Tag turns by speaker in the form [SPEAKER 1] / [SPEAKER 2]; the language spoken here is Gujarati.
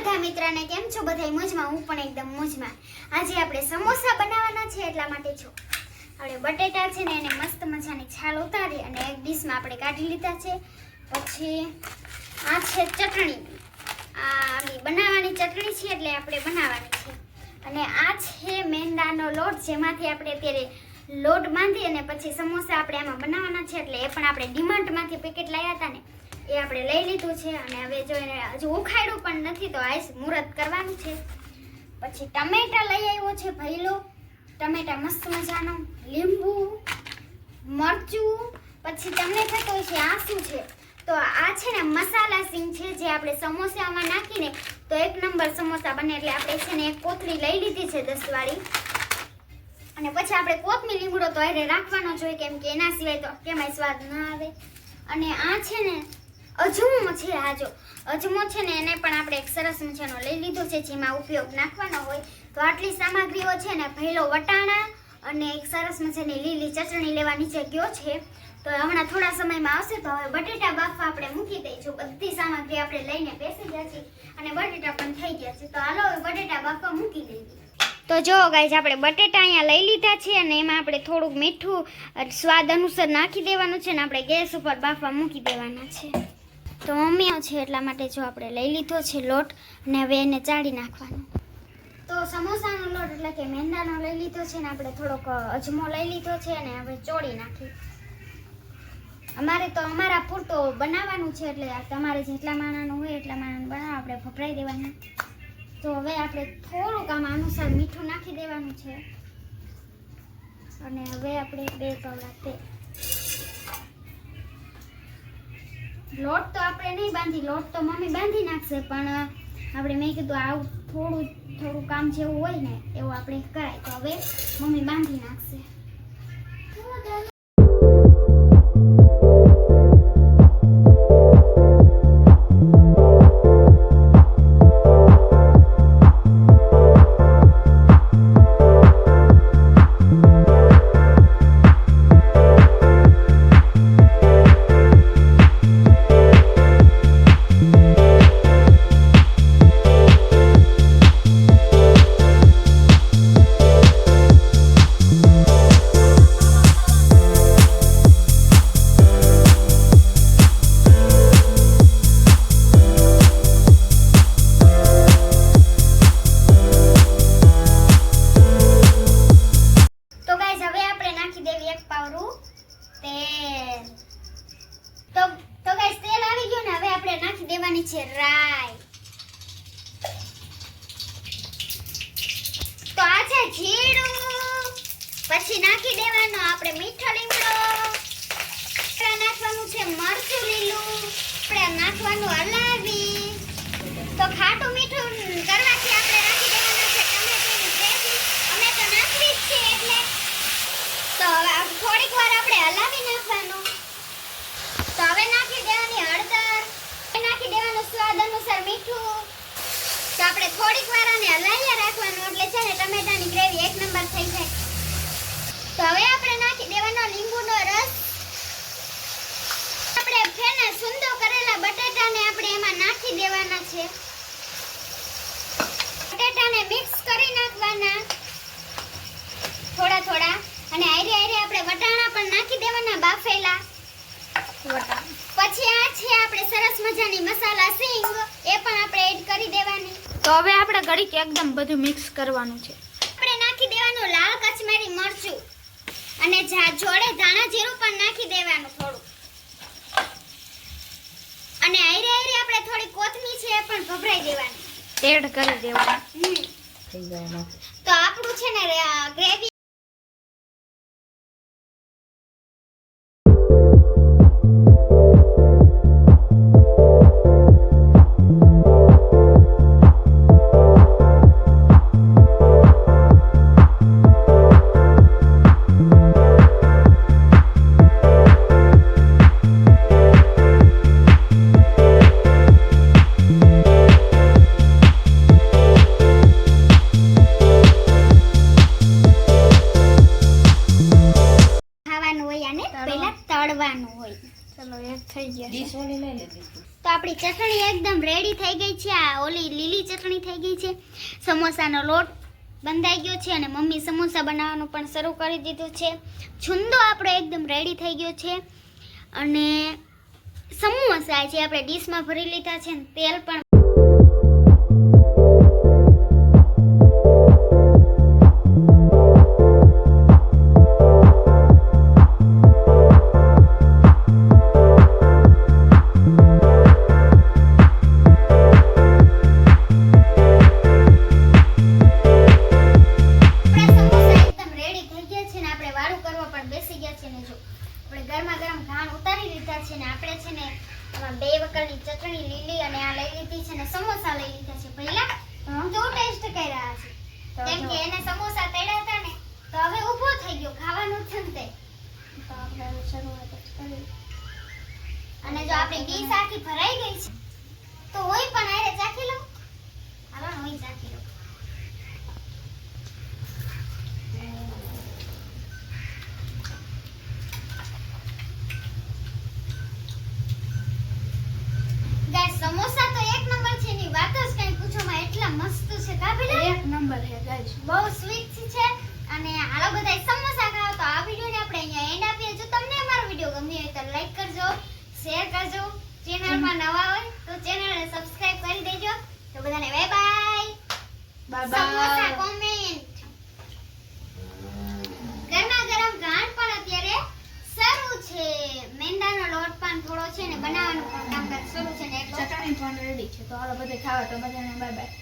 [SPEAKER 1] બધા મિત્રને કેમ છો? બધા મોજમાં? હું પણ એકદમ મોજમાં. આજે આપણે સમોસા બનાવવાના છે એટલા માટે છો. આપણે બટેટા છે ને એને મસ્ત મજાની છાલ ઉતારી અને એક ડીશમાં આપણે કાઢી લીધા છે. પછી આ છે ચટણી. આ બનાવવાની ચટણી છે એટલે આપણે બનાવવાની છે. અને આ છે મેંદાનો લોટ, જેમાંથી આપણે અત્યારે લોટ બાંધી અને પછી સમોસા આપણે આમાં બનાવવાના છે, એટલે એ પણ આપણે ડીમાર્ટમાંથી પેકેટ લાવ્યા હતા ને, એ આપણે લઈ લીધું છે. અને હવે જો એને હજુ ઉખાડ્યું પણ નથી, તો આઈસ મુહૂર્ત કરવાનું છે. પછી ટમેટા લઈ આવ્યો છે ભૈલો ટમેટા મસ્ત મજાનો. લીંબુ, મરચું, પછી તમને થતું હોય છે આ શું છે. તો આ છે ને મસાલા સિંગ છે, જે આપણે સમોસામાં નાખીને તો એક નંબર સમોસા બને, એટલે આપણે છે ને એક કોથળી લઈ લીધી છે દસ વાળી અને પછી આપણે કોથમી લીમડો તો અરે રાખવાનો જોઈએ કેમ કે એના સિવાય તો કેમાંય સ્વાદ ના આવે. અને આ છે ને અજમો છે આ જો. અજમો છે ને એને પણ આપણે એક સરસ મજાનો લઈ લીધો છે, જેમાં ઉપયોગ નાખવાનો હોય. તો આટલી સામગ્રીઓ છે ને ભેલો વટાણા અને એક સરસ મજાની લીલી ચટણી લેવા નીચે ગયો છે. તો હમણાં થોડા સમયમાં આવશે, તો હવે બટેટા બાફવા આપણે મૂકી દઈશું. બધી સામગ્રી આપણે લઈને બેસી ગયા છીએ અને બટેટા પણ થઈ ગયા છે. તો હાલો હવે બટેટા બાફવા મૂકી દઈએ. તો જો ગાઈઝ આપણે બટેટા અહીંયા લઈ લીધા છે અને એમાં આપણે થોડુંક મીઠું સ્વાદ અનુસાર નાખી દેવાનું છે ને આપણે ગેસ ઉપર બાફવા મૂકી દેવાના છે. તો મમ્મીઓ છે એટલા માટે જો આપણે લઈ લીધો છે લોટ અને હવે એને ચાળી નાખવાનો. તો સમોસાનો લોટ એટલે કે મેંદાનો લઈ લીધો છે ને આપણે થોડોક અજમો લઈ લીધો છે અને હવે ચોળી નાખી. અમારે તો અમારા પૂરતો બનાવવાનું છે એટલે તમારે જેટલા માણાનું હોય એટલા માણાનું બનાવો, આપણે ફફરાઈ દેવાનું. તો હવે આપણે થોડુંક આમાં અનુસાર મીઠું નાખી દેવાનું છે. અને હવે આપણે બે કવડા તેલ. લોટ તો આપણે નહીં બાંધી, લોટ તો મમ્મી બાંધી નાખશે, પણ આપણે મેં કીધું આવું થોડું થોડું કામ જેવું હોય ને, એવું આપણે કરાય. તો હવે મમ્મી બાંધી નાખશે. દેવાની છે રાઈ તો આ છે જીરું. પછી નાખી દેવાનો આપણે મીઠો લીમડો. નાખવાનું છે મરચું લીલું. આપણે નાખવાનું હલાવી. તો ખાટું મીઠું કરવાથી આપણે નાખી દેવાનું છે અમે તો નાખવી જ છે એટલે. તો થોડીક વાર આપણે હલાવી નાખવાનું. તો હવે નાખી દેવાની હળદર હવે નાખી દેવાનું સ્વાદ અનુસાર મીઠું. તો આપણે થોડીક વાર આને હલાવ્યા રાખવાનું. એટલે છે ને ટમેટાની ગ્રેવી એક નંબર થઈ જાય. તો હવે આપણે નાખી દેવાનો લીંબુનો રસ. આપણે છે ને સુંદર કરેલા બટેટાને આપણે એમાં નાખી દેવાના છે. બટેટાને મિક્સ કરી નાખવાના. થોડા થોડા. અને આયરે આયરે આપણે વટાણા પણ નાખી દેવાના બાફેલા. પછી આ છે આપણે સરસ મજાની મસાલા સિંગ. એ પણ આપણે એડ કરી દેવાની.
[SPEAKER 2] તો હવે આપણે ઘડીક એકદમ બધું મિક્સ કરવાનું છે.
[SPEAKER 1] આપણે નાખી દેવાનું લાલ કચમેરી મરચું. અને જા- જોડે ધાણા જીરું પણ નાખી દેવાનું થોડું. અને આઈરે આઈરે આપણે થોડી કોથમીર છે એ પણ ભભરાઈ દેવાની.
[SPEAKER 2] એડ કરી દેવાનું.
[SPEAKER 1] તો આપણું છે ને ગ્રેવી તળવાનું હોય.
[SPEAKER 2] ચલો એક થઈ ગયા
[SPEAKER 3] ડીશ ઓલી લઈ લે
[SPEAKER 1] તો. આપણી ચટણી એકદમ રેડી થઈ ગઈ છે. આ ઓલી લીલી ચટણી થઈ ગઈ છે. સમોસાનો લોટ બંધાઈ ગયો છે અને મમ્મી સમોસા બનાવવાનું પણ શરૂ કરી દીધું છે. છુંદો આપણો એકદમ રેડી થઈ ગયો છે. અને સમોસા જે આપણે ડીશમાં ભરી લીધા છે ને તેલ પણ લઈ લીધી છે ને સમોસા લઈ લીધા છે પહેલા. જો ટેસ્ટ કર્યા છે કેમ કે એને સમોસા તળ્યા હતા ને તો હવે ઊભો થઈ ગયો. ખાવાનું છે ને તે
[SPEAKER 2] તો આપણે શરૂઆત કરી
[SPEAKER 1] અને જો આપણી ડીશ આખી ભરાઈ ગઈ છે તો હોય પણ આરે ચાખી લઉં. હાલો હોય ચાખી લઉં ગાઈસ સમોસા તો એક નંબર છે ની વાત જ કઈ પૂછો માં એટલા મસ્ત છે કા પેલા
[SPEAKER 2] એક નંબર છે ગાઈસ.
[SPEAKER 1] બહુ સ્વીટ છે અને હાલો બધાય સમોસા ખાઓ. તો આ વિડિયોને આપણે અહીંયા એન્ડ આપીએ. જો તમને અમારો વીડિયો ગમ્યો હોય તો લાઈક કરજો શેર કરજો. ચેનલમાં નવા હોય તો ચેનલને સબસ્ક્રાઇબ કરી દેજો. તો બધાને bye bye
[SPEAKER 2] bye
[SPEAKER 1] samosa comment ગરમા ગરમ ઘાણ પણ અત્યારે શરૂ છે. મેંદાનો લોટ પણ થોડો છે ને બનાવવાનું પણ કામકાજ શરૂ છે ને
[SPEAKER 2] ચટણી પણ રેડી છે. તો હાલો બધે ખાવા તો બધાને બાય બાય